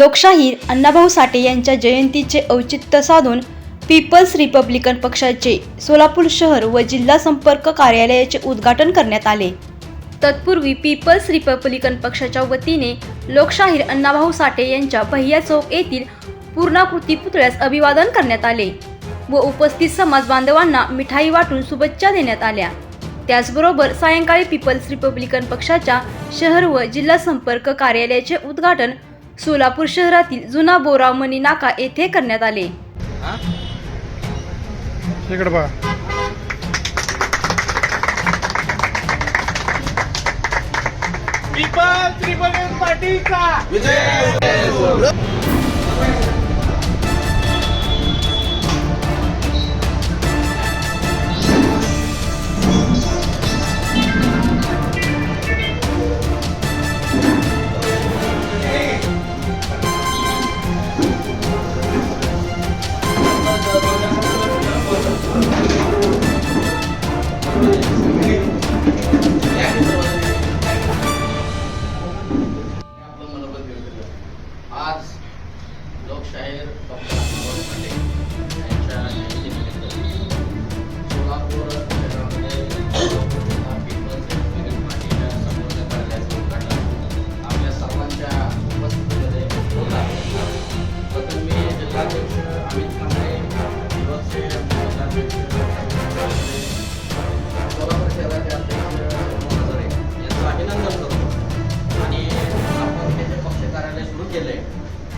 लोकशाहीर अण्णाभाऊ साठे यांच्या जयंतीचे औचित्य साधून पीपल्स रिपब्लिकन पक्षाचे सोलापूर शहर व जिल्हा संपर्क कार्यालयाचे उद्घाटन करण्यात आले. तत्पूर्वी पीपल्स रिपब्लिकन पक्षाच्या वतीने लोकशाहीर अण्णाभाऊ साठे यांच्या भैया चौक येथील पूर्णाकृती पुतळ्यास अभिवादन करण्यात आले व उपस्थित समाज बांधवांना मिठाई वाटून शुभेच्छा देण्यात आल्या. त्याचबरोबर सायंकाळी पीपल्स रिपब्लिकन पक्षाच्या शहर व जिल्हा संपर्क कार्यालयाचे उद्घाटन सोलापूर शहरातील जुना बोरामणी नाका येथे करण्यात आले. इकडे बघा. पीपल्स लोकशाहीर डॉक्टर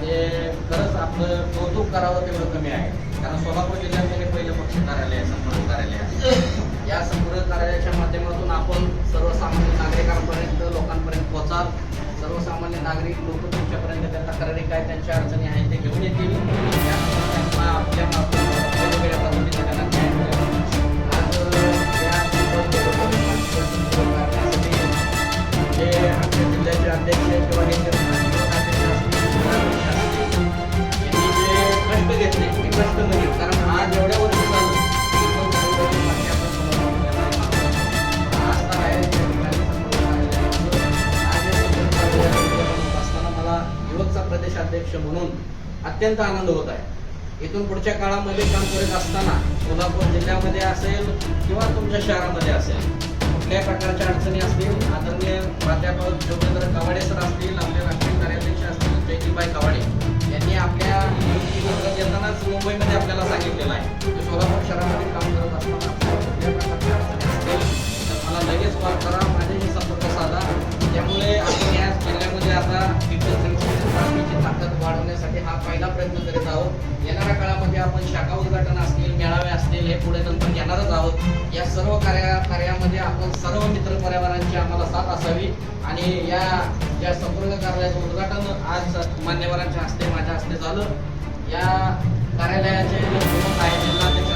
ते खरंच आपलं कौतुक करावं तेवढं कमी आहे. कारण सोलापूर जिल्ह्यामध्ये पहिलं पक्ष कार्यालय आहे संपर्क कार्यालय आहे. या संपर्क कार्यालयाच्या माध्यमातून आपण सर्वसामान्य नागरिकांपर्यंत लोकांपर्यंत पोहोचाल. सर्वसामान्य नागरिक लोक तुमच्यापर्यंत त्या तक्रारी काय त्यांच्या अडचणी आहेत ते घेऊन येतील. त्यानंतर त्यांना आपल्या वेगवेगळ्या पद्धतीने त्यांना न्याय मिळेल. आज जे म्हणजे आमच्या जिल्ह्याचे अध्यक्ष किंवा अध्यक्ष म्हणून अत्यंत आनंद होत आहे. इथून पुढच्या काळामध्ये काम करत असताना कोल्हापूर जिल्ह्यामध्ये असेल किंवा तुमच्या शहरामध्ये असेल कुठल्याही प्रकारच्या अडचणी असतील आदरणीय प्राध्यापक जोगेंद्र कवाडे सर असतील आपले राष्ट्रीय कार्याध्यक्ष असतील जयदीबाई कवाडे यांनी आपल्या नियुक्तीबद्दल येतानाच मुंबईमध्ये करण्यासाठी हा पहिला प्रयत्न करीत आहोत. येणाऱ्या काळामध्ये आपण शाखा उद्घाटन असतील मेळावे असतील हे पुढे नंतर घेणारच आहोत. या सर्व कार्या कार्यामध्ये आपण सर्व मित्र पर्यावरणांची आम्हाला साथ असावी आणि या ज्या संपूर्ण कार्यालयाचं उद्घाटन आज मान्यवरांच्या हस्ते माझ्या हस्ते झालं. या कार्यालयाचे प्रमुख आहे